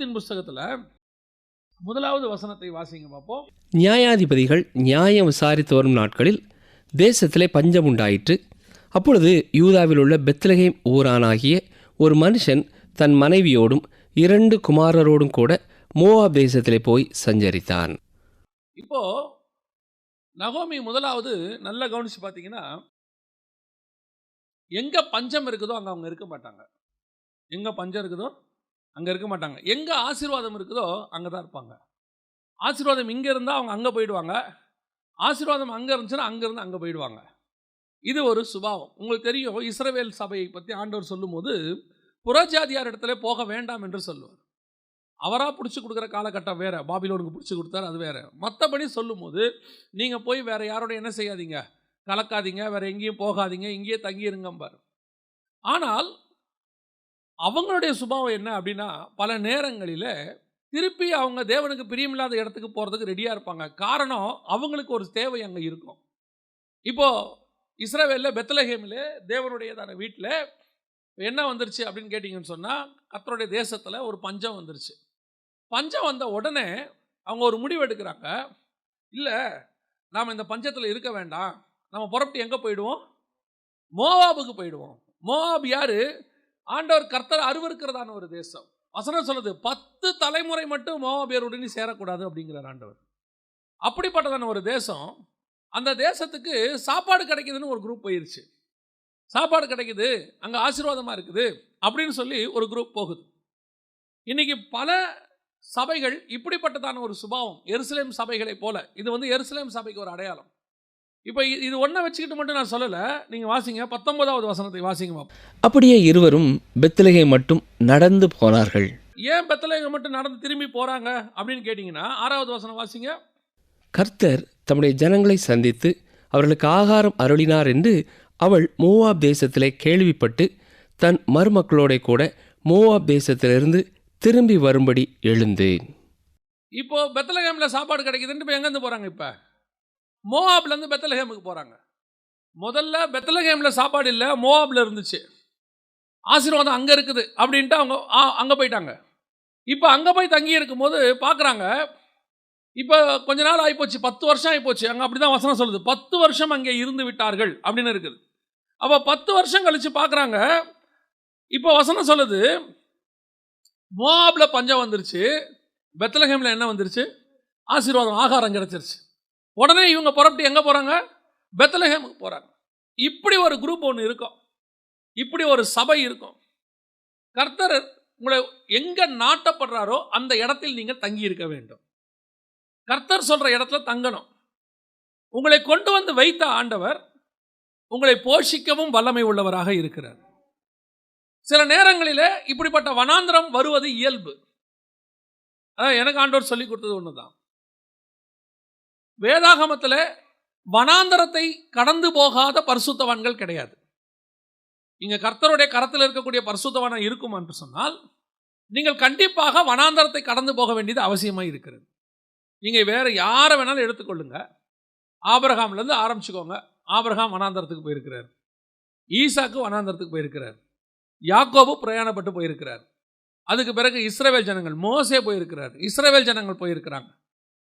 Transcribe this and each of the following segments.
ரூத்தின் புஸ்தகத்தில் முதலாவது வசனத்தை வாசிங்க பார்ப்போம். நியாயாதிபதிகள் நியாயம் விசாரித்து வரும் நாட்களில் தேசத்திலே பஞ்சம் உண்டாயிற்று. அப்பொழுது யூதாவில் உள்ள பெத்லகேம் ஊரானாகிய ஒரு மனுஷன் தன் மனைவியோடும் இரண்டு குமாரரோடும் கூட மோவாப் தேசத்திலே போய் சஞ்சரித்தான். இப்போ நகோமி முதலாவது நல்லா கவனிச்சு பார்த்தீங்கன்னா எங்க பஞ்சம் இருக்குதோ அங்க அவங்க இருக்க மாட்டாங்க. எங்க பஞ்சம் இருக்குதோ அங்கே இருக்க மாட்டாங்க. எங்கே ஆசீர்வாதம் இருக்குதோ அங்கே தான் இருப்பாங்க. ஆசீர்வாதம் இங்கே இருந்தால் அவங்க அங்கே போயிடுவாங்க. ஆசீர்வாதம் அங்கே இருந்துச்சுன்னா அங்கேருந்து அங்கே போயிடுவாங்க. இது ஒரு சுபாவம். உங்களுக்கு தெரியும் இஸ்ரவேல் சபையை பற்றி ஆண்டவர் சொல்லும்போது புறஜாதியார் இடத்துல போக வேண்டாம் என்று சொல்லுவார். அவராக பிடிச்சி கொடுக்குற காலகட்டம் வேறு. பாபிலோனுக்கு பிடிச்சி கொடுத்தாரு அது வேற. மற்றபடி சொல்லும்போது நீங்கள் போய் வேறு யாரோட என்ன செய்யாதீங்க? கலக்காதீங்க வேறு எங்கேயும் போகாதீங்க இங்கேயே தங்கியிருங்கம்பார் ஆனால் அவங்களுடைய சுபாவம் என்ன அப்படின்னா பல நேரங்களில் திருப்பி அவங்க தேவனுக்கு பிரியமில்லாத இடத்துக்கு போகிறதுக்கு ரெடியாக இருப்பாங்க. காரணம் அவங்களுக்கு ஒரு தேவை அங்கே இருக்கும். இப்போது இஸ்ரேவேலில் பெத்தலஹேமில் தேவனுடையதான வீட்டில் என்ன வந்துருச்சு அப்படின்னு கேட்டிங்கன்னு சொன்னால் கத்தருடைய தேசத்தில் ஒரு பஞ்சம் வந்துருச்சு. பஞ்சம் வந்த உடனே அவங்க ஒரு முடிவு எடுக்கிறாங்க. இல்லை நாம் இந்த பஞ்சத்தில் இருக்க வேண்டாம். நம்ம புறப்பட்டு எங்கே போயிடுவோம்? மோவாபுக்கு போயிடுவோம். மோவாப் யார்? ஆண்டவர் கர்த்தர் அருவருக்கிறதான ஒரு தேசம். வசனம் சொல்லுது பத்து தலைமுறை மட்டும் மோவாபியருடன் சேரக்கூடாது அப்படிங்கிறார் ஆண்டவர். அப்படிப்பட்டதான ஒரு தேசம் அந்த தேசத்துக்கு சாப்பாடு கிடைக்குதுன்னு ஒரு குரூப் போயிருச்சு. சாப்பாடு கிடைக்குது அங்கே ஆசீர்வாதமாக இருக்குது அப்படின்னு சொல்லி ஒரு குரூப் போகுது. இன்னைக்கு பல சபைகள் இப்படிப்பட்டதான ஒரு சுபாவம் எருசலேம் சபைகளை போல இது வந்து எருசலேம் சபைக்கு ஒரு அடையாளம். இப்போ இது ஒன்றை வச்சுக்கிட்டு மட்டும் நான் சொல்லலை. நீங்கள் வாசிங்க. பத்தொன்பதாவது வசனத்தை வாசிங்க. அப்படியே இருவரும் பெத்லகே மட்டும் நடந்து போனார்கள். ஏன் பெத்தலைங்க மட்டும் நடந்து திரும்பி போகிறாங்க அப்படின்னு கேட்டிங்கன்னா ஆறாவது வசனம் வாசிங்க. கர்த்தர் தம்முடைய ஜனங்களை சந்தித்து அவர்களுக்கு ஆகாரம் அருளினார் என்று அவள் மோவாப் தேசத்திலே கேள்விப்பட்டு தன் மருமக்களோட கூட மோவாப் தேசத்திலிருந்து திரும்பி வரும்படி எழுந்து இப்போ பெத்தலகேமில் சாப்பாடு கிடைக்குதுன்ட்டு இப்போ எங்கேருந்து போகிறாங்க இப்போ? மோவாப்லேருந்து பெத்தலகேமுக்கு போகிறாங்க முதல்ல பெத்தலகேமில் சாப்பாடு இல்லை மோவாப்ல இருந்துச்சு. ஆசீர்வாதம் அங்கே இருக்குது அப்படின்ட்டு அவங்க அங்கே போயிட்டாங்க. இப்போ அங்கே போய் தங்கி இருக்கும்போது பார்க்குறாங்க இப்போ கொஞ்ச நாள் ஆகிப்போச்சு பத்து வருஷம் ஆகிப்போச்சு அங்கே அப்படி தான் வசனம் சொல்லுது. பத்து வருஷம் அங்கே இருந்து விட்டார்கள் அப்படின்னு இருக்குது. அப்போ பத்து வருஷம் கழித்து பார்க்குறாங்க இப்போ வசனம் சொல்லுது மோவாப்ல பஞ்சம் வந்துருச்சு பெத்தலகேமில் என்ன வந்துருச்சு? ஆசீர்வாதம் ஆகாரம் கிடச்சிருச்சு. உடனே இவங்க புறப்பட்டு எங்கே போகிறாங்க பெத்தலஹேமுக்கு போகிறாங்க இப்படி ஒரு குரூப் ஒன்று இருக்கும். இப்படி ஒரு சபை இருக்கும். கர்த்தர் உங்களை எங்கே நாட்டப்படுறாரோ அந்த இடத்தில் நீங்கள் தங்கி இருக்க வேண்டும். கர்த்தர் சொல்கிற இடத்துல தங்கணும். உங்களை கொண்டு வந்து வைத்த ஆண்டவர் உங்களை போஷிக்கவும் வல்லமை உள்ளவராக இருக்கிறார். சில நேரங்களில் இப்படிப்பட்ட வனாந்திரம் வருவது இயல்பு. அதான் எனக்கு ஆண்டவர் சொல்லி கொடுத்தது ஒன்று தான் வேதாகமத்தில் வனாந்தரத்தை கடந்து போகாத பரிசுத்தவான்கள் கிடையாது. நீங்கள் கர்த்தருடைய கரத்தில் இருக்கக்கூடிய பரிசுத்தவானம் இருக்கும் என்று சொன்னால் நீங்கள் கண்டிப்பாக வனாந்தரத்தை கடந்து போக வேண்டியது அவசியமாக இருக்கிறது. நீங்கள் வேறு யாரை வேணாலும் எடுத்துக்கொள்ளுங்க. ஆபரகாம்லேருந்து ஆரம்பிச்சுக்கோங்க. ஆபரகாம் வனாந்தரத்துக்கு போயிருக்கிறார். ஈசாக்கு வனாந்தரத்துக்கு போயிருக்கிறார். யாக்கோபு பிரயாணப்பட்டு போயிருக்கிறார். அதுக்கு பிறகு இஸ்ரவேல் ஜனங்கள் மோசே போயிருக்கிறார். இஸ்ரேவேல் ஜனங்கள் போயிருக்கிறாங்க.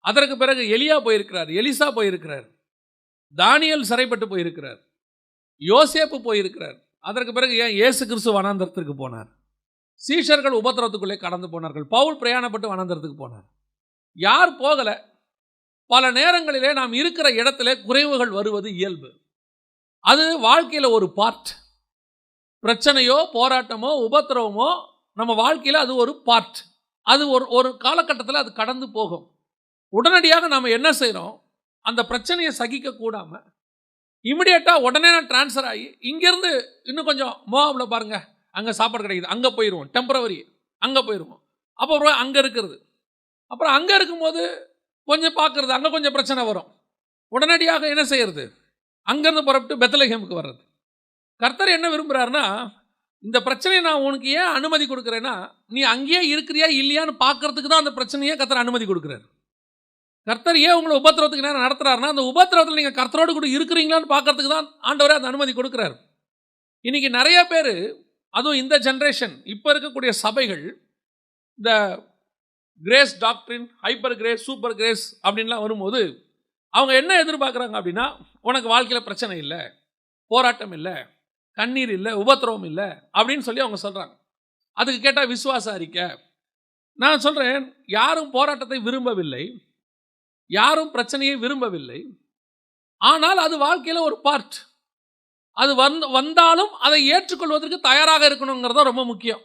அதற்கு பிறகு எலியா போயிருக்கிறார் எலிசா போயிருக்கிறார் தானியல் சிறைப்பட்டு போயிருக்கிறார் யோசேப்பு போயிருக்கிறார். அதற்கு பிறகு ஏன் இயேசு கிறிஸ்து வனாந்தரத்திற்கு போனார்? சீஷர்கள் உபத்திரத்துக்குள்ளே கடந்து போனார்கள். பவுல் பிரயாணப்பட்டு வனாந்தரத்துக்கு போனார். யார் போகலை? பல நேரங்களிலே நாம் இருக்கிற இடத்துல குறைவுகள் வருவது இயல்பு. அது வாழ்க்கையில் ஒரு பார்ட் பிரச்சனையோ போராட்டமோ உபத்திரவமோ நம்ம வாழ்க்கையில் அது ஒரு பார்ட் அது ஒரு ஒரு காலகட்டத்தில் அது கடந்து போகும். உடனடியாக நாம் என்ன செய்கிறோம் அந்த பிரச்சனையை சகிக்க கூடாமல் இமிடியேட்டாக உடனே நான் ட்ரான்ஸ்ஃபர் ஆகி இங்கேருந்து இன்னும் கொஞ்சம் மோவாவில் பாருங்க அங்கே சாப்பாடு கிடைக்குது அங்கே போயிடுவோம் டெம்பரவரி அங்கே போயிடுவோம் அப்புறம் அங்கே இருக்கிறது. அப்புறம் அங்கே இருக்கும்போது கொஞ்சம் பார்க்குறது அங்கே கொஞ்சம் பிரச்சனை வரும். உடனடியாக என்ன செய்கிறது அங்கேருந்து புறப்பட்டு பெத்தலகேமுக்கு வர்றது. கர்த்தர் என்ன விரும்புகிறாருன்னா இந்த பிரச்சனையை நான் உனக்கு ஏன் அனுமதி கொடுக்குறேன்னா நீ அங்கேயே இருக்கிறியா இல்லையான்னு பார்க்கறதுக்கு தான் அந்த பிரச்சனையே கர்த்தர் அனுமதி கொடுக்குறாரு. கர்த்தர் ஏன் உங்களை உபத்திரவத்துக்கு நேரம் நடத்துறாருன்னா அந்த உபத்திரவத்தில் நீங்கள் கர்த்தரோடு கூட இருக்கிறீங்களான்னு பார்க்கறதுக்கு தான் ஆண்டவரே அந்த அனுமதி கொடுக்குறாரு. இன்னைக்கு நிறைய பேர் அதுவும் இந்த ஜென்ரேஷன் இப்போ இருக்கக்கூடிய சபைகள் இந்த கிரேஸ் டாக்டரின் ஹைப்பர் கிரேஸ் சூப்பர் கிரேஸ் அப்படின்லாம் வரும்போது அவங்க என்ன எதிர்பார்க்குறாங்க அப்படின்னா உனக்கு வாழ்க்கையில் பிரச்சனை இல்லை போராட்டம் இல்லை கண்ணீர் இல்லை உபத்திரவம் இல்லை அப்படின்னு சொல்லி அவங்க சொல்கிறாங்க அதுக்கு கேட்டால் விசுவாச அறிக்கை நான் சொல்கிறேன் யாரும் போராட்டத்தை விரும்பவில்லை. யாரும் பிரச்சனையை விரும்பவில்லை. ஆனால் அது வாழ்க்கையில் ஒரு பார்ட் அது வந்து வந்தாலும் அதை ஏற்றுக்கொள்வதற்கு தயாராக இருக்கணுங்கிறது ரொம்ப முக்கியம்.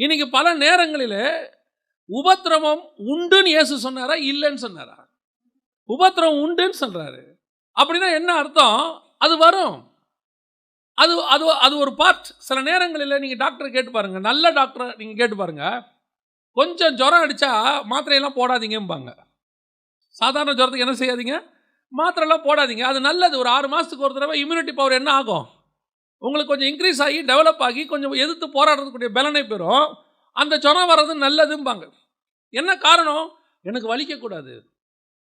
இன்னைக்கு பல நேரங்களில் உபத்திரவம் உண்டுன்னு இயேசு சொன்னாரா? இல்லைன்னு சொன்னாரா? உபத்திரவம் உண்டுன்னு சொல்கிறாரு அப்படின்னா என்ன அர்த்தம்? அது வரும். அது அது அது ஒரு பார்ட் சில நேரங்களில் நீங்கள் டாக்டர் கேட்டு பாருங்கள் நல்ல டாக்டரை நீங்கள் கேட்டு பாருங்கள் கொஞ்சம் ஜுரம் அடித்தா மாத்திரையெல்லாம் போடாதீங்கம்பாங்க. சாதாரண ஜுரத்துக்கு என்ன செய்யாதீங்க? மாத்திரைலாம் போடாதீங்க. அது நல்லது. ஒரு ஆறு மாதத்துக்கு ஒரு தடவை இம்யூனிட்டி பவர் என்ன ஆகும்? உங்களுக்கு கொஞ்சம் இன்க்ரீஸ் ஆகி டெவலப் ஆகி கொஞ்சம் எதிர்த்து போராடுறதுக்கூடிய பலனை பெறும். அந்த ஜுரம் வர்றது நல்லதும்பாங்க. என்ன காரணம்? எனக்கு வலிக்கக்கூடாது.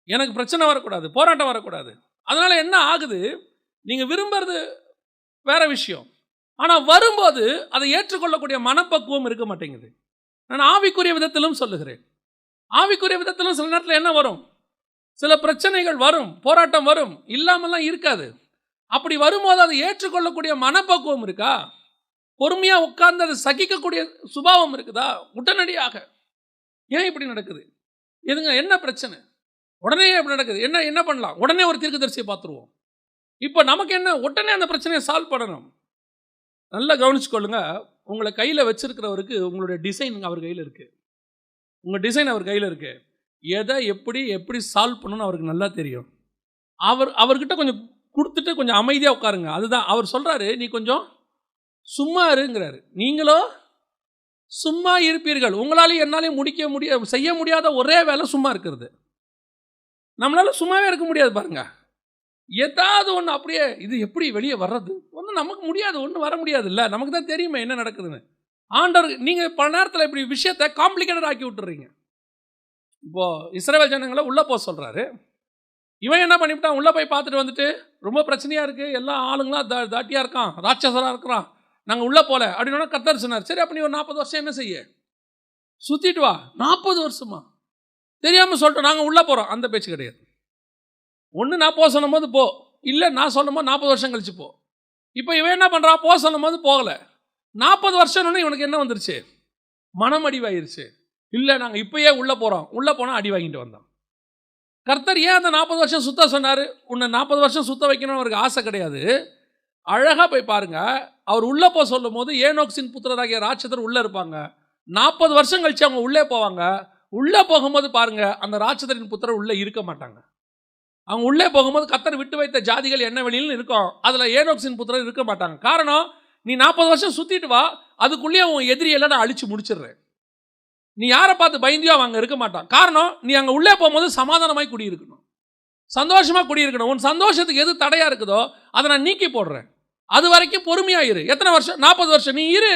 எனக்கு பிரச்சனை வரக்கூடாது. போராட்டம் வரக்கூடாது. அதனால் என்ன ஆகுது? நீங்கள் விரும்புறது வேற விஷயம். ஆனால் வரும்போது அதை ஏற்றுக்கொள்ளக்கூடிய மனப்பக்குவம் இருக்க மாட்டேங்குது. நான் ஆவிக்குரிய விதத்திலும் சொல்லுகிறேன். ஆவிக்குரிய விதத்திலும் சில நேரத்தில் என்ன வரும்? சில பிரச்சனைகள் வரும் போராட்டம் வரும் இல்லாமல்லாம் இருக்காது. அப்படி வரும்போது அதை ஏற்றுக்கொள்ளக்கூடிய மனப்பக்குவம் இருக்கா? பொறுமையாக உட்கார்ந்து அதை சகிக்கக்கூடிய சுபாவம் இருக்குதா? உடனடியாக. ஏன் இப்படி நடக்குது? எதுங்க என்ன பிரச்சனை? உடனே இப்படி நடக்குது? என்ன என்ன பண்ணலாம்? உடனே ஒரு தீர்க்கதரிசியை பார்த்துருவோம். இப்போ நமக்கு என்ன? உடனே அந்த பிரச்சனையை சால்வ் பண்ணணும். நல்லா கவனிச்சுக்கொள்ளுங்க. உங்களை கையில் வச்சிருக்கிறவருக்கு உங்களுடைய டிசைன் அவர் கையில் இருக்குது உங்கள் டிசைன் அவர் கையில் இருக்குது எதை எப்படி எப்படி சால்வ் பண்ணணும்னு அவருக்கு நல்லா தெரியும். அவர் அவர்கிட்ட கொஞ்சம் கொடுத்துட்டு கொஞ்சம் அமைதியாக உட்காருங்க. அதுதான் அவர் சொல்கிறாரு நீ கொஞ்சம் சும்மா இருங்கிறாரு. நீங்களோ சும்மா இருப்பீர்கள். உங்களாலையும் என்னாலையும் முடிக்க முடிய செய்ய முடியாத ஒரே வேலை சும்மா இருக்கிறது. நம்மளால சும்மாவே இருக்க முடியாது பாருங்க. ஏதாவது ஒன்று அப்படியே இது எப்படி வெளியே வர்றது? ஒன்றும் நமக்கு முடியாது ஒன்றும் வர முடியாது இல்லை நமக்கு தான் தெரியுமே என்ன நடக்குதுன்னு. ஆண்டவர் நீங்கள் பல நேரத்தில் இப்படி விஷயத்தை காம்ப்ளிகேட்டட் ஆக்கி விட்டுறீங்க. இப்போது இஸ்ரேல் ஜனங்களை உள்ளே போக சொல்கிறாரு இவன் என்ன பண்ணிவிட்டான்? உள்ளே போய் பார்த்துட்டு வந்துட்டு ரொம்ப பிரச்சனையாக இருக்குது எல்லா ஆளுங்களாம் தா தாட்டியாக இருக்கான். ராட்சசராக இருக்கிறான். நாங்கள் உள்ளே போகல அப்படின்னு கத்தர் சொன்னார். சரி அப்போ நீ ஒரு நாற்பது வருஷம் என்ன செய்ய? சுற்றிட்டு வா. நாற்பது வருஷமா. தெரியாமல் சொல்லிட்டோம். நாங்கள் உள்ளே போகிறோம் அந்த பேச்சு கிடையாது. ஒன்று நான் போக சொல்லும் போது போ. இல்லை நான் சொல்லும் போது நாற்பது வருஷம் கழிச்சு போ. இப்போ இவன் என்ன பண்ணுறான் போக சொல்லும் போது போகலை. நாற்பது வருஷம்னு இவனுக்கு என்ன வந்துருச்சு? மனமடிவாயிருச்சு. இல்லை நாங்கள் இப்போயே உள்ளே போகிறோம் உள்ளே போனால் அடி வாங்கிட்டு வந்தோம். கர்த்தர் ஏன் அந்த நாற்பது வருஷம் சுத்த சொன்னார்? உன்னை நாற்பது வருஷம் சுத்த வைக்கணும்னு அவருக்கு ஆசை கிடையாது. அழகாக போய் பாருங்கள் அவர் உள்ளே போக சொல்லும் போது ஏனோக்ஸின் புத்திரராகிய ராட்சதர் உள்ளே இருப்பாங்க. நாற்பது வருஷம் கழித்து அவங்க உள்ளே போவாங்க. உள்ளே போகும்போது பாருங்கள் அந்த ராட்சதரின் புத்திரர் உள்ளே இருக்க மாட்டாங்க. அவங்க உள்ளே போகும்போது கத்தர் விட்டு வைத்த ஜாதிகள் என்ன வெளியிலும் இருக்கும். அதில் ஏனோக்ஸின் புத்திரர் இருக்க மாட்டாங்க. காரணம் நீ நாற்பது வருஷம் சுற்றிட்டு வா. அதுக்குள்ளேயே உன் எதிரியெல்லாம் நான் அழிச்சு முடிச்சிடுறேன். நீ யாரை பார்த்து பயந்தியோ அவன் அங்கே இருக்க மாட்டான். காரணம் நீ அங்கே உள்ளே போகும்போது சமாதானமாய் குடியிருக்கணும். சந்தோஷமாக குடியிருக்கணும். உன் சந்தோஷத்துக்கு எது தடையாக இருக்குதோ அதை நான் நீக்கி போடுறேன். அது வரைக்கும் பொறுமையாக இரு. எத்தனை வருஷம்? நாற்பது வருஷம். நீ இரு.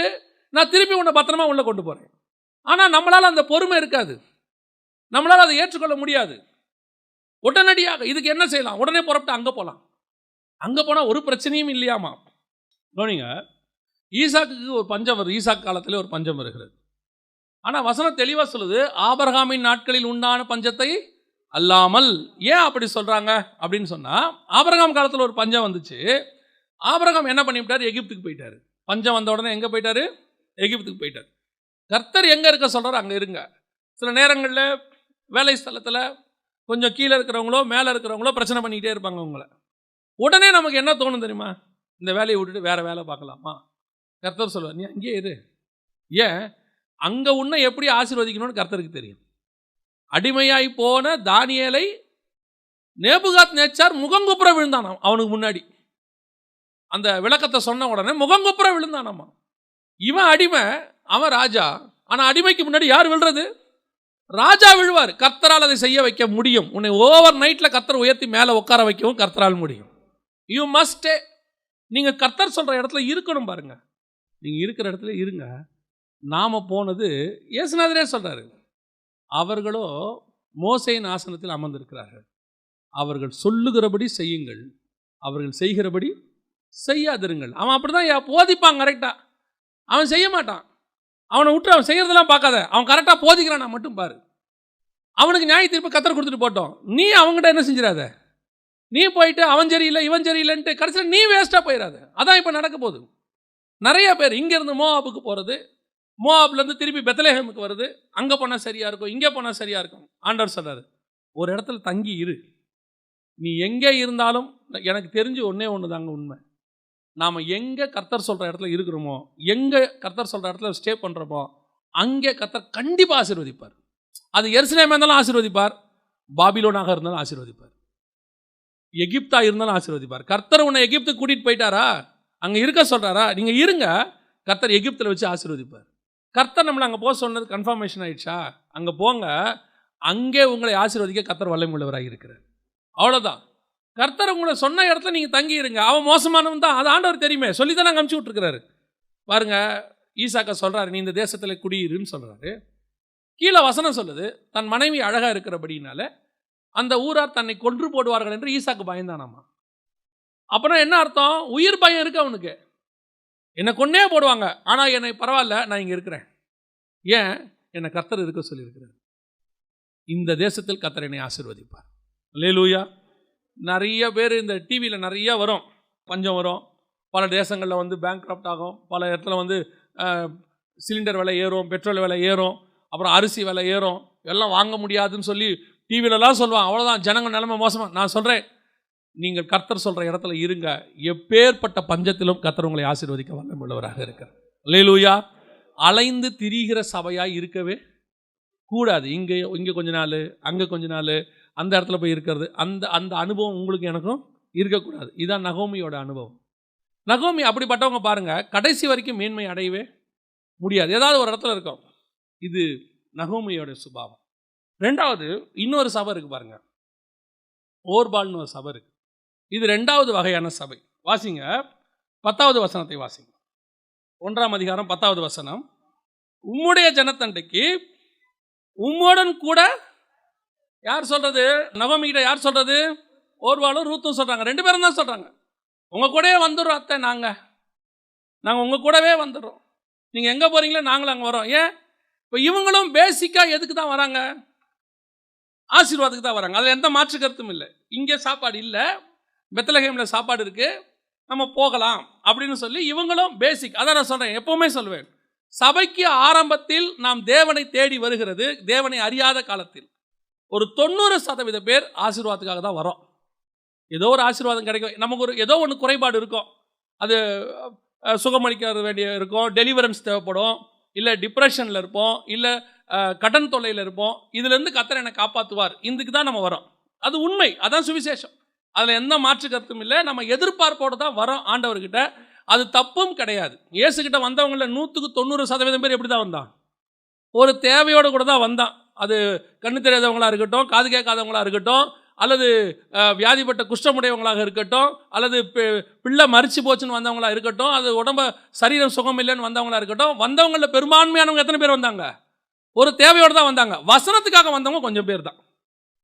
நான் திருப்பி உன்னை பத்திரமா உள்ளே கொண்டு போகிறேன் ஆனால் நம்மளால் அந்த பொறுமை இருக்காது. நம்மளால் அதை ஏற்றுக்கொள்ள முடியாது. உடனடியாக இதுக்கு என்ன செய்யலாம்? உடனே புறப்பட்டு அங்கே போகலாம் அங்கே போனால் ஒரு பிரச்சனையும் இல்லையாமா? கவனிங்க ஈசாக்கு ஒரு பஞ்சம் வருது ஈசாக்கு காலத்திலே ஒரு பஞ்சம் வருகிறது. ஆனால் வசனம் தெளிவாக சொல்லுது ஆபரகாமின் நாட்களில் உண்டான பஞ்சத்தை அல்லாமல் ஏன் அப்படி சொல்கிறாங்க அப்படின்னு சொன்னால் ஆபரகாம் காலத்தில் ஒரு பஞ்சம் வந்துச்சு. ஆபரகாம் என்ன பண்ணிவிட்டார்? எகிப்துக்கு போயிட்டாரு. பஞ்சம் வந்த உடனே எங்கே போயிட்டார்? எகிப்துக்கு போயிட்டார். கர்த்தர் எங்கே இருக்க சொல்கிறார் அங்கே இருங்க. சில நேரங்களில் வேலை ஸ்தலத்தில் கொஞ்சம் கீழே இருக்கிறவங்களோ மேலே இருக்கிறவங்களோ பிரச்சனை பண்ணிக்கிட்டே இருப்பாங்க உங்களை உடனே நமக்கு என்ன தோணும் தெரியுமா? இந்த வேலையை விட்டுட்டு வேறு வேலை பார்க்கலாமா? கர்த்தர் சொல்லுவார் நீ அங்கேயே இரு. ஏன்? அங்கே உன்னை எப்படி ஆசீர்வதிக்கணும்னு கர்த்தருக்கு தெரியும். அடிமையாய் போன தானியலை நேபுகாத் நேச்சார் முகங்குப்புற விழுந்தானாம் அவனுக்கு முன்னாடி. அந்த விளக்கத்தை சொன்ன உடனே முகங்குப்புற விழுந்தானாமா. இவன் அடிமை அவன் ராஜா. ஆனால் அடிமைக்கு முன்னாடி யார் விழுறது? ராஜா விழுவார். கர்த்தரால் அதை செய்ய வைக்க முடியும். உன்னை ஓவர் நைட்டில் கர்த்தர் உயர்த்தி மேலே உட்கார வைக்கவும் கர்த்தரால் முடியும். யூ மஸ்டே நீங்கள் கர்த்தர் சொல்கிற இடத்துல இருக்கணும் பாருங்கள் நீங்கள் இருக்கிற இடத்துல இருங்க. நாம் போனது இயேசுநாதரே சொல்கிறாரு அவர்களோ மோசையின் ஆசனத்தில் அமர்ந்திருக்கிறார்கள். அவர்கள் சொல்லுகிறபடி செய்யுங்கள். அவர்கள் செய்கிறபடி செய்யாதிருங்கள். அவன் அப்படி தான் போதிப்பான் கரெக்டாக அவன் செய்ய மாட்டான். அவனை விட்டு அவன் செய்கிறதெல்லாம் பார்க்காத. அவன் கரெக்டாக போதிக்கிறானா மட்டும் பாரு. அவனுக்கு நியாய தீர்ப்பு கத்தர் கொடுத்துட்டு போட்டோம். நீ அவங்ககிட்ட என்ன செஞ்சிடாத? நீ போயிட்டு அவன் சரியில்லை இவன் சரியில்லைன்ட்டு கடைசியில் நீ வேஸ்ட்டாக போயிடாத அதான் இப்போ நடக்க போகுது. நிறைய பேர் இங்கேருந்து மோவாபுக்கு போகிறது மோவாப்லேருந்து திருப்பி பெத்தலேஹமுக்கு வருது. அங்கே போனால் சரியாக இருக்கும் இங்கே போனால் சரியாக இருக்கும். ஆண்டவர் சொல்றாரு ஒரு இடத்துல தங்கி இரு. நீ எங்கே இருந்தாலும் எனக்கு தெரிஞ்சு ஒன்றே ஒன்று தாங்க உண்மை. நாம் எங்கே கர்த்தர் சொல்கிற இடத்துல இருக்கிறோமோ எங்கே கர்த்தர் சொல்கிற இடத்துல ஸ்டே பண்ணுறப்போ அங்கே கர்த்தர் கண்டிப்பாக ஆசீர்வதிப்பார். அது எருசலேமாக இருந்தாலும் ஆசீர்வதிப்பார் பாபிலோனாக இருந்தாலும் ஆசீர்வதிப்பார். எகிப்தா இருந்தாலும் ஆசீர்வதிப்பார். கர்த்தர் உன்னை எகிப்துக்கு கூட்டிகிட்டு போயிட்டாரா? அங்கே இருக்க சொல்கிறாரா நீங்கள் இருங்க கர்த்தர் எகிப்தில் வச்சு ஆசீர்வதிப்பார். கர்த்தர் நம்மளை அங்கே போக சொன்னது கன்ஃபர்மேஷன் ஆயிடுச்சா? அங்கே போங்க. அங்கே உங்களை ஆசீர்வதிக்க கர்த்தர் வல்லமை உள்ளவராக இருக்கிறார். அவ்வளோதான் கர்த்தர் உங்களை சொன்ன இடத்துல நீங்கள் தங்கி இருங்க அவன் மோசமானவன் தான். அது ஆண்டவர் தெரியுமே. சொல்லி தான் அமுச்சு விட்ருக்கிறாரு பாருங்க ஈசாக்கா சொல்கிறாரு நீ இந்த தேசத்தில் குடியிருன்னு சொல்கிறாரு கீழே வசனம் சொல்லுது தன் மனைவி அழகாக இருக்கிறபடினால அந்த ஊரார் தன்னை கொன்று போடுவார்கள் என்று ஈசாக்கு பயந்தானாமா? அப்புறம் என்ன அர்த்தம்? உயிர் பயம் இருக்கு அவனுக்கு. என்னை கொன்னே போடுவாங்க. ஆனால் என்னை பரவாயில்ல நான் இங்கே இருக்கிறேன். ஏன்? என்னை கத்தர் இருக்க சொல்லியிருக்கிறார்? இந்த தேசத்தில் கத்தர் என்னை ஆசிர்வதிப்பார். லேலூயா நிறைய பேர் இந்த டிவியில் நிறைய வரும். பஞ்சம் வரும். பல தேசங்களில் வந்து பேங்க் ஆகும். பல இடத்துல வந்து சிலிண்டர் விலை ஏறும் பெட்ரோல் விலை ஏறும் அப்புறம் அரிசி விலை ஏறும். எல்லாம் வாங்க முடியாதுன்னு சொல்லி டிவிலலாம் சொல்லுவான் அவ்வளோதான் ஜனங்கள் நிலைமை மோசமாக நான் சொல்கிறேன் நீங்கள் கர்த்தர் சொல்கிற இடத்துல இருங்க. எப்பேற்பட்ட பஞ்சத்திலும் கர்த்தர் உங்களை ஆசீர்வதிக்க வல்லமை உள்ளவராக இருக்கிறார். லேலூயா அலைந்து திரிகிற சபையாக இருக்கவே கூடாது. இங்கே இங்கே கொஞ்ச நாள் அங்கே கொஞ்ச நாள் அந்த இடத்துல போய் இருக்கிறது அந்த அந்த அனுபவம் உங்களுக்கு எனக்கும் இருக்கக்கூடாது. இதுதான் நகோமியோட அனுபவம். நகோமி அப்படிப்பட்டவங்க பாருங்கள் கடைசி வரைக்கும் மேன்மை அடையவே முடியாது. ஏதாவது ஒரு இடத்துல இருக்கும். இது நகோமியோட சுபாவம். ரெண்டாவது இன்னொரு சபை இருக்குது பாருங்கள் ஓர்பால்னு ஒரு சபை இருக்குது இது ரெண்டாவது வகையான சபை. வாசிங்க. பத்தாவது வசனத்தை வாசிங்க. ஒன்றாம் அதிகாரம் பத்தாவது வசனம். உம்முடைய ஜனத்தண்டைக்கு உம்முடன் கூட யார் சொல்றது? நவமிகிட்ட யார் சொல்றது? ஓர்வாலும் ரூத்தும் சொல்றாங்க. ரெண்டு பேரும் தான் சொல்றாங்க. உங்க கூடவே வந்துடுறோம் அத்தை நாங்க. நாங்க உங்க கூடவே வந்துடுறோம். நீங்க எங்க போறீங்களோ நாங்களும் அங்கே வரோம். ஏன்? இப்போ இவங்களும் பேசிக்கா எதுக்கு தான் வராங்க? ஆசீர்வாதத்துக்கு தான் வராங்க. அதில் எந்த மாற்று கருத்தும் இல்லை. இங்கே சாப்பாடு இல்லை. பெத்தலகேமில் சாப்பாடு இருக்கு நம்ம போகலாம் அப்படின்னு சொல்லி இவங்களும் பேசிக் அதான் நான் சொல்கிறேன் எப்போவுமே சொல்லுவேன். சபைக்கு ஆரம்பத்தில் நாம் தேவனை தேடி வருகிறது தேவனை அறியாத காலத்தில். ஒரு தொண்ணூறு சதவீத பேர் ஆசீர்வாதத்துக்காக தான் வரோம். ஏதோ ஒரு ஆசீர்வாதம் கிடைக்கும். நமக்கு ஒரு ஏதோ ஒன்று குறைபாடு இருக்கும். அது சுகமளிக்க வேண்டிய இருக்கும் டெலிவரன்ஸ் தேவைப்படும் இல்லை டிப்ரெஷனில் இருப்போம் இல்லை கடன் தொல்லையில் இருப்போம். இதுலேருந்து கத்தரை என்னை காப்பாற்றுவார் இதுக்கு தான் நம்ம வரோம். அது உண்மை. அதான் சுவிசேஷம். அதில் எந்த மாற்று கருத்தும் இல்லை. நம்ம எதிர்பார்ப்போடு தான் வரோம் ஆண்டவர்கிட்ட. அது தப்பும் கிடையாது. இயேசுகிட்ட வந்தவங்கள நூற்றுக்கு தொண்ணூறு சதவீதம் பேர் எப்படி தான் வந்தான்? ஒரு தேவையோடு கூட தான் வந்தான். அது கண்ணு தெரியாதவங்களாக இருக்கட்டும் காது கேட்காதவங்களாக இருக்கட்டும் அல்லது வியாதிப்பட்ட குஷ்டமுடையவங்களாக இருக்கட்டும் அல்லது பி- பிள்ளை மறிச்சு போச்சுன்னு வந்தவங்களாக இருக்கட்டும் அது உடம்ப சரீரம் சுகம் இல்லைன்னு வந்தவங்களா இருக்கட்டும் வந்தவங்களில் பெரும்பான்மையானவங்க எத்தனை பேர் வந்தாங்க? ஒரு தேவையோடு தான் வந்தாங்க. வசனத்துக்காக வந்தவங்க கொஞ்சம் பேர் தான்.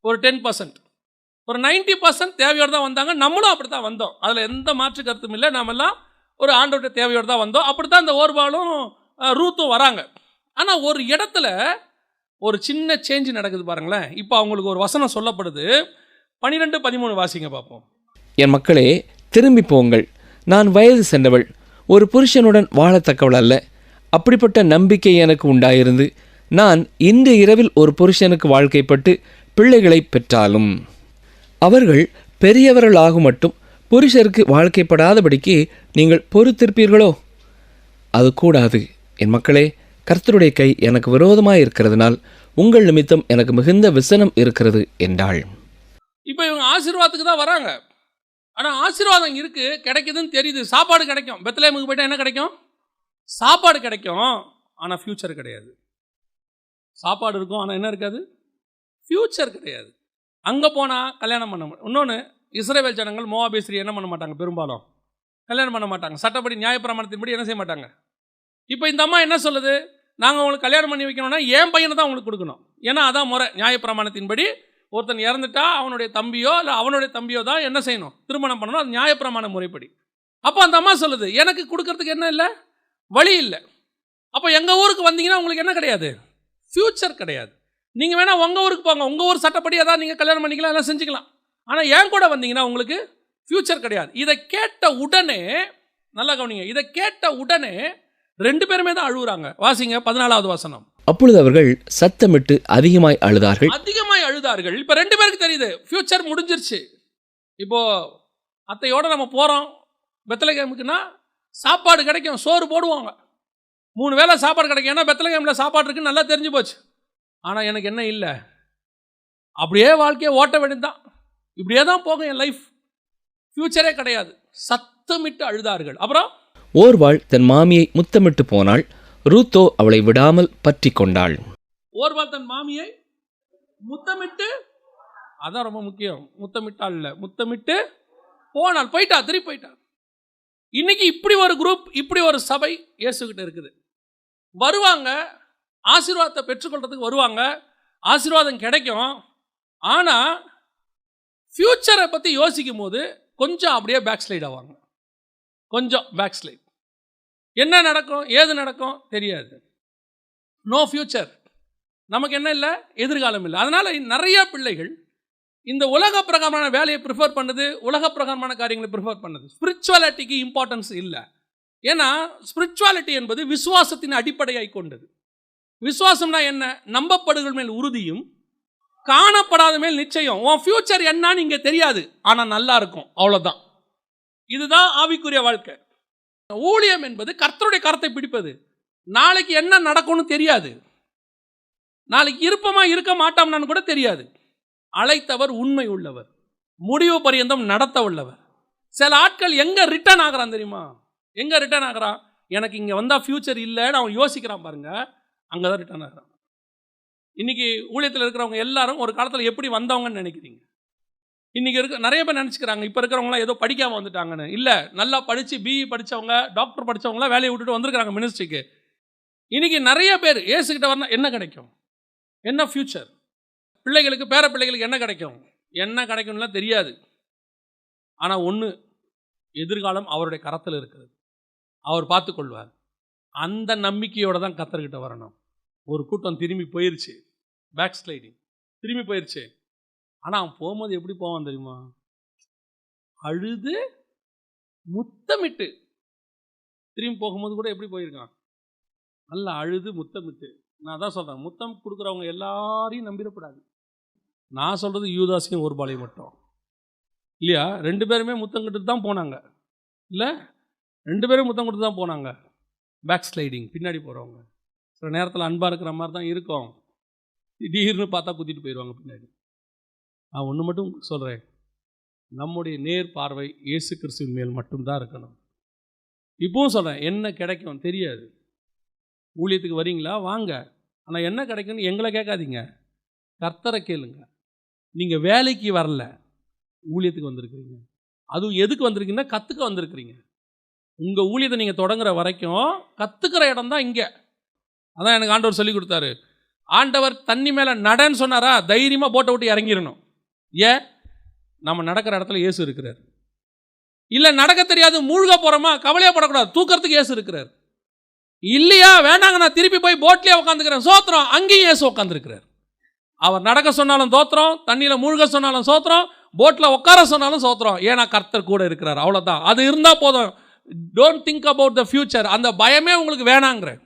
ஒரு டென் பர்சன்ட். ஒரு நைன்டி பர்சன்ட் தேவையோடு தான் வந்தாங்க. நம்மளும் அப்படி தான் வந்தோம். அதில் எந்த மாற்று கருத்தும் இல்லை. நாமெல்லாம் ஒரு ஆண்டோட தேவையோடு தான் வந்தோம். அப்படி தான் இந்த ஓர்பாலும் ரூத்தும் வராங்க. ஆனால் ஒரு இடத்துல ஒரு சின்ன சேஞ்ச் நடக்குது பாருங்களேன். இப்போ அவங்களுக்கு ஒரு வசனம் சொல்லப்படுது. பன்னிரெண்டு பதிமூணு வாசிங்க பார்ப்போம். என் மக்களே திரும்பி போங்கள். நான் வயது சென்றவள். ஒரு புருஷனுடன் வாழத்தக்கவள் அல்ல. அப்படிப்பட்ட நம்பிக்கை எனக்கு உண்டாயிருந்து நான் இன்று இரவில் ஒரு புருஷனுக்கு வாழ்க்கைப்பட்டு பிள்ளைகளை பெற்றாலும். அவர்கள் பெரியவர்களாகும் மட்டும் புருஷருக்கு வாழ்க்கைப்படாதபடிக்கு நீங்கள் பொறுத்திருப்பீர்களோ? அது கூடாது. என் மக்களே கர்த்தருடைய கை எனக்கு விரோதமாக இருக்கிறதுனால் உங்கள் நிமித்தம் எனக்கு மிகுந்த விசனம் இருக்கிறது என்றாள். இப்போ இவங்க ஆசீர்வாதத்துக்கு தான் வராங்க. ஆனால் ஆசீர்வாதம் இருக்கு கிடைக்குதுன்னு தெரியுது. சாப்பாடு கிடைக்கும். பெத்தலேமுக்கு போயிட்டால் என்ன கிடைக்கும்? சாப்பாடு கிடைக்கும் ஆனால் ஃப்யூச்சர் கிடையாது. சாப்பாடு இருக்கும் ஆனால் என்ன இருக்காது? ஃப்யூச்சர் கிடையாது. அங்கே போனால் கல்யாணம் பண்ண இன்னொன்று இஸ்ரேவேல் ஜனங்கள் மோவாபேஸ்ரீ என்ன பண்ண மாட்டாங்க? பெரும்பாலும். கல்யாணம் பண்ண மாட்டாங்க. சட்டப்படி நியாயப்பிரமாணத்தின்படி என்ன செய்ய மாட்டாங்க? இப்போ இந்த அம்மா என்ன சொல்லுது? நாங்கள் உங்களுக்கு கல்யாணம் பண்ணி வைக்கணும்னா என் பையனை தான் உங்களுக்கு கொடுக்கணும். ஏன்னா அதான் முறை. நியாயப்பிரமாணத்தின்படி ஒருத்தன் இறந்துட்டா அவனுடைய தம்பியோ இல்லை அவனுடைய தம்பியோ தான் என்ன செய்யணும்? திருமணம் பண்ணணும். அது நியாயப்பிரமாண முறைப்படி. அப்போ அந்த அம்மா சொல்லுது எனக்கு கொடுக்கறதுக்கு என்ன இல்லை? வழி இல்லை. அப்போ எங்கள் ஊருக்கு வந்தீங்கன்னா உங்களுக்கு என்ன கிடையாது? ஃப்யூச்சர் கிடையாது. நீங்கள் வேணால் உங்கள் ஊருக்கு போங்க. உங்கள் ஊர் சட்டப்படி அதான் நீங்கள் கல்யாணம் பண்ணிக்கலாம் எல்லாம் செஞ்சுக்கலாம். ஆனால் என் கூட வந்தீங்கன்னா உங்களுக்கு ஃப்யூச்சர் கிடையாது. இதை கேட்ட உடனே நல்லா கவனிங்க இதை கேட்ட உடனே ரெண்டு பேருமே தான் அழுகுறாங்க வாசிங்க பதினாலாவது வசனம். அப்பொழுது அவர்கள் சத்தமிட்டு அதிகமாய் அழுதார்கள். அதிகமாய் அழுதார்கள். இப்போ ரெண்டு பேருக்கு தெரியுது ஃப்யூச்சர் முடிஞ்சிருச்சு. இப்போ அத்தையோட நம்ம போகிறோம் பெத்தலகேமுக்குன்னா சாப்பாடு கிடைக்கும் சோறு போடுவாங்க. மூணு வேளை சாப்பாடு கிடைக்கும் ஏன்னா பெத்தலகேமில் சாப்பாடு இருக்குன்னு நல்லா தெரிஞ்சு போச்சு. ஆனால் எனக்கு என்ன இல்லை. அப்படியே வாழ்க்கையை ஓட்ட வேண்டியதுதான். இப்படியே தான் போகும் என் லைஃப் ஃப்யூச்சரே கிடையாது. சத்தமிட்டு அழுதார்கள். அப்புறம்? ஓர்வாள் தன் மாமியை முத்தமிட்டு போனாள். ரூத்தோ அவளை விடாமல் பற்றி கொண்டாள். ஓர்வாள் தன் மாமியை முத்தமிட்டு? அதான் ரொம்ப முக்கியம். முத்தமிட்டாள் இல்லை. முத்தமிட்டு போனாள். போயிட்டா திருப்பி போயிட்டா. இன்னைக்கு இப்படி ஒரு குரூப் இப்படி ஒரு சபை இயேசுகிட்ட இருக்குது. வருவாங்க. ஆசீர்வாதத்தை பெற்றுக்கொள்றதுக்கு வருவாங்க. ஆசீர்வாதம் கிடைக்கும். ஆனால் ஃப்யூச்சரை பற்றி யோசிக்கும் போது கொஞ்சம் அப்படியே பேக் ஸ்லைட் ஆவாங்க. கொஞ்சம் பேக் ஸ்லைட் என்ன நடக்கும்? ஏது நடக்கும்? தெரியாது. நோ ஃப்யூச்சர் நமக்கு என்ன இல்லை? எதிர்காலம் இல்லை. அதனால் நிறைய பிள்ளைகள் இந்த உலக பிரகாரமான வேலையை ப்ரிஃபர் பண்ணுது உலக பிரகாரமான காரியங்களை ப்ரிஃபர் பண்ணுது. ஸ்பிரிச்சுவாலிட்டிக்கு இம்பார்ட்டன்ஸ் இல்லை. ஏன்னா ஸ்பிரிச்சுவாலிட்டி என்பது விசுவாசத்தின் அடிப்படையாய் கொண்டது. விசுவாசம்னா என்ன? நம்பப்படுகள் மேல் உறுதியும் காணப்படாத மேல் நிச்சயம். உன் ஃப்யூச்சர் என்னன்னு இங்கே தெரியாது. ஆனால் நல்லா இருக்கும். அவ்வளோதான் இதுதான் ஆவிக்குரிய வாழ்க்கை. ஊழியம் என்பது கர்த்தருடைய கரத்தை பிடிப்பது. நாளைக்கு என்ன நடக்கும்னு தெரியாது. நாளைக்கு இருப்பமா இருக்க மாட்டோம்னான்னு கூட தெரியாது. அழைத்தவர் உண்மை உள்ளவர். முடிவு பரியந்தம் நடத்த உள்ளவர். சில ஆட்கள் எங்கே ரிட்டர்ன் ஆகிறான் தெரியுமா? எங்கே ரிட்டர்ன் ஆகிறான்? எனக்கு இங்கே வந்தால் ஃபியூச்சர் இல்லைன்னு அவன் யோசிக்கிறான் பாருங்கள் அங்கே தான் ரிட்டர்ன் ஆகிறாங்க. இன்னைக்கு ஊழியத்தில் இருக்கிறவங்க எல்லாரும் ஒரு காலத்தில் எப்படி வந்தவங்கன்னு நினைக்கிறீங்க? இன்றைக்கி இருக்க நிறைய பேர் நினச்சிக்கிறாங்க இப்போ இருக்கிறவங்களாம் ஏதோ படிக்காமல் வந்துட்டாங்கன்னு. இல்லை நல்லா படித்து பிஇ படித்தவங்க டாக்டர் படித்தவங்களாம் வேலையை விட்டுட்டு வந்திருக்கிறாங்க மினிஸ்ட்ரிக்கு இன்றைக்கி நிறைய பேர் ஏசுக்கிட்ட வரணும் என்ன கிடைக்கும்? என்ன ஃப்யூச்சர் பிள்ளைகளுக்கு பேர பிள்ளைகளுக்கு என்ன கிடைக்கும்? என்ன கிடைக்கும்லாம் தெரியாது. ஆனால் ஒன்று எதிர்காலம் அவருடைய கரத்தில் இருக்கிறது. அவர் பார்த்துக்கொள்வார். அந்த நம்பிக்கையோடு தான் கத்தர்கிட்ட வரணும். ஒரு கூட்டம் திரும்பி போயிருச்சு. பேக் ஸ்லைடிங் திரும்பி போயிருச்சு. ஆனால் அவன் போகும்போது எப்படி போவான் தெரியுமா? அழுது முத்தமிட்டு. திரும்பி போகும்போது கூட எப்படி போயிருக்கான்? நல்லா அழுது முத்தமிட்டு. நான் தான் சொல்கிறேன் முத்தம் கொடுக்குறவங்க எல்லாரையும் நம்பிடக்கூடாது. நான் சொல்கிறது யூதாசியும் ஒரு பாலையும் மட்டும். இல்லையா? ரெண்டு பேருமே முத்தம் கொடுத்து தான் போனாங்க. இல்லை? ரெண்டு பேரும் முத்தம் கொடுத்து தான் போனாங்க. பேக் ஸ்லைடிங் பின்னாடி போகிறவங்க சில நேரத்தில் அன்பாக இருக்கிற மாதிரி தான் இருக்கும். திடீர்னு பார்த்தா குத்திட்டு போயிடுவாங்க பின்னாடி. நான் ஒன்று மட்டும் சொல்கிறேன் நம்முடைய நேர் பார்வை இயேசு கிறிஸ்துவின் மேல் மட்டும்தான் இருக்கணும். இப்போவும் சொல்கிறேன் என்ன கிடைக்கும் தெரியாது. ஊழியத்துக்கு வரீங்களா வாங்க. ஆனால் என்ன கிடைக்கும்னு எங்களை கேட்காதீங்க. கர்த்தரை கேளுங்க. நீங்கள் வேலைக்கு வரல ஊழியத்துக்கு வந்திருக்கிறீங்க. அதுவும் எதுக்கு வந்திருக்கீங்கன்னா கற்றுக்க வந்திருக்கிறீங்க. உங்கள் ஊழியத்தை நீங்கள் தொடங்குற வரைக்கும் கற்றுக்கிற இடம் தான் இங்கே. அதான் எனக்கு ஆண்டவர் சொல்லி கொடுத்தாரு. ஆண்டவர் தண்ணி மேலே நடன்னு சொன்னாரா? தைரியமாக போட்டை விட்டு இறங்கிடணும். ஏன்? நம்ம நடக்கிற இடத்துல இயேசு இருக்கிறார். இல்லை நடக்க தெரியாது மூழ்க போகிறோமா கவலையாக படக்கூடாது தூக்கறதுக்கு இயேசு இருக்கிறார். இல்லையா? வேண்டாங்க நான் திருப்பி போய் போட்லேயே உட்காந்துக்கிறேன் சோத்திரம் அங்கேயும் இயேசு உட்காந்துருக்கிறார் அவர் நடக்க சொன்னாலும் தோத்திரம் தண்ணியில் மூழ்க சொன்னாலும் சோத்திரம் போட்டில் உட்கார சொன்னாலும் சோத்திரம். ஏன்னா கர்த்தர் கூட இருக்கிறார் அவ்வளோதான் அது இருந்தால் போதும். Don't think about the future அந்த பயமே உங்களுக்கு வேணாங்கிறேன்.